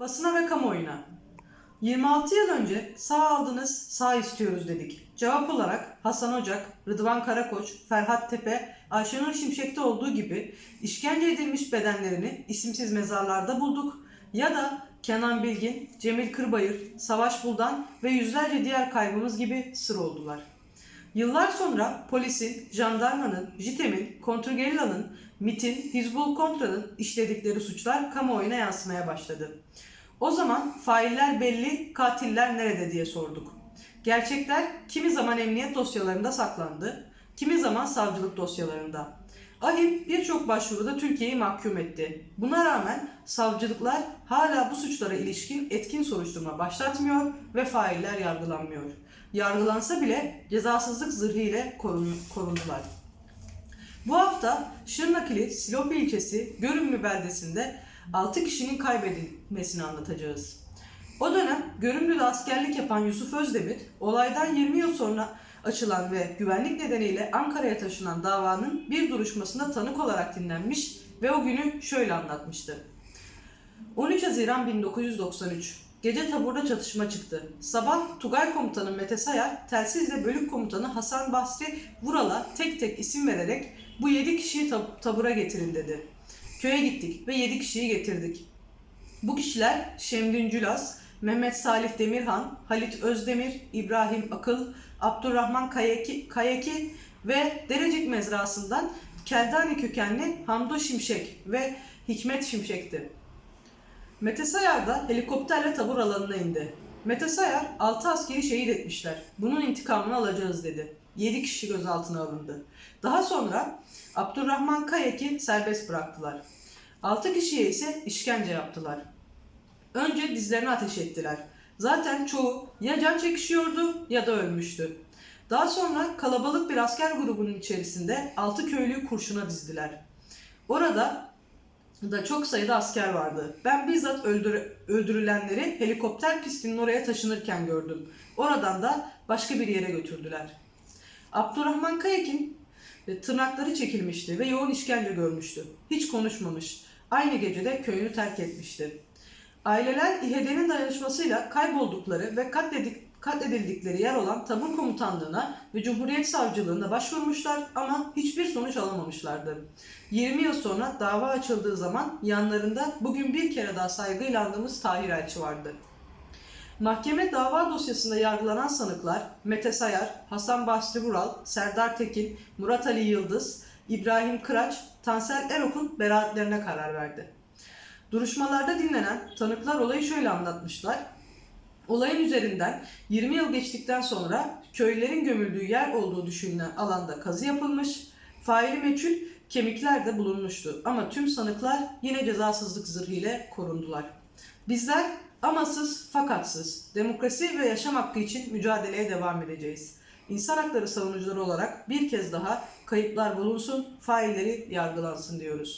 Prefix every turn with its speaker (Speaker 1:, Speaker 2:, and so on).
Speaker 1: Basına ve kamuoyuna. 26 yıl önce sağ aldınız, sağ istiyoruz dedik. Cevap olarak Hasan Ocak, Rıdvan Karakoç, Ferhat Tepe, Ayşenur Şimşek'te olduğu gibi işkence edilmiş bedenlerini isimsiz mezarlarda bulduk ya da Kenan Bilgin, Cemil Kırbayır, Savaş Buldan ve yüzlerce diğer kaybımız gibi sır oldular. Yıllar sonra polisin, jandarmanın, JITEM'in, kontrgerilla'nın, MIT'in, Hizbul Kontra'nın işledikleri suçlar kamuoyuna yansımaya başladı. O zaman failler belli, katiller nerede diye sorduk. Gerçekler kimi zaman emniyet dosyalarında saklandı, kimi zaman savcılık dosyalarında. AHİM birçok başvuruda Türkiye'yi mahkum etti. Buna rağmen savcılıklar hala bu suçlara ilişkin etkin soruşturma başlatmıyor ve failler yargılanmıyor. Yargılansa bile cezasızlık zırhı ile korun- korundular. Bu hafta Şırnakili Silopi ilçesi Görünmü beldesinde 6 kişinin kaybedilmesini anlatacağız. O dönem Görünmü'de askerlik yapan Yusuf Özdemir, olaydan 20 yıl sonra açılan ve güvenlik nedeniyle Ankara'ya taşınan davanın bir duruşmasında tanık olarak dinlenmiş ve o günü şöyle anlatmıştı. 13 Haziran 1993. Gece taburda çatışma çıktı. Sabah Tugay Komutanı Mete Sayar, telsizle bölük komutanı Hasan Basri Vural'a tek tek isim vererek bu 7 kişiyi tab- tabura getirin dedi. Köye gittik ve 7 kişiyi getirdik. Bu kişiler Şemdin Cülas, Mehmet Salih Demirhan, Halit Özdemir, İbrahim Akıl, Abdurrahman Kayaki, Kayaki ve Derecik mezrasından Keldani kökenli Hamdo Şimşek ve Hikmet Şimşek'ti. Mete Sayar da helikopterle tabur alanına indi. Mete Sayar 6 askeri şehit etmişler. Bunun intikamını alacağız dedi. 7 kişi gözaltına alındı. Daha sonra Abdurrahman Kayak'i serbest bıraktılar. 6 kişiye ise işkence yaptılar. Önce dizlerine ateş ettiler. Zaten çoğu ya can çekişiyordu ya da ölmüştü. Daha sonra kalabalık bir asker grubunun içerisinde 6 köylüyü kurşuna dizdiler. Orada da çok sayıda asker vardı. Ben bizzat öldür- öldürülenleri helikopter pistinin oraya taşınırken gördüm. Oradan da başka bir yere götürdüler. Abdurrahman Kayak'in e, tırnakları çekilmişti ve yoğun işkence görmüştü. Hiç konuşmamış. Aynı gecede köyünü terk etmişti. Aileler İHED'nin dayanışmasıyla kayboldukları ve katledik, katledildikleri yer olan tabur komutanlığına ve Cumhuriyet Savcılığına başvurmuşlar ama hiçbir sonuç alamamışlardı. 20 yıl sonra dava açıldığı zaman yanlarında bugün bir kere daha saygıyla andığımız Tahir Elçi vardı. Mahkeme dava dosyasında yargılanan sanıklar Mete Sayar, Hasan Basri Vural, Serdar Tekin, Murat Ali Yıldız, İbrahim Kıraç, Tansel Erok'un beraatlerine karar verdi. Duruşmalarda dinlenen tanıklar olayı şöyle anlatmışlar. Olayın üzerinden 20 yıl geçtikten sonra köylülerin gömüldüğü yer olduğu düşünülen alanda kazı yapılmış, faili meçhul kemikler de bulunmuştu ama tüm sanıklar yine cezasızlık zırhı ile korundular. Bizler amasız fakatsız demokrasi ve yaşam hakkı için mücadeleye devam edeceğiz. İnsan hakları savunucuları olarak bir kez daha kayıplar bulunsun, failleri yargılansın diyoruz.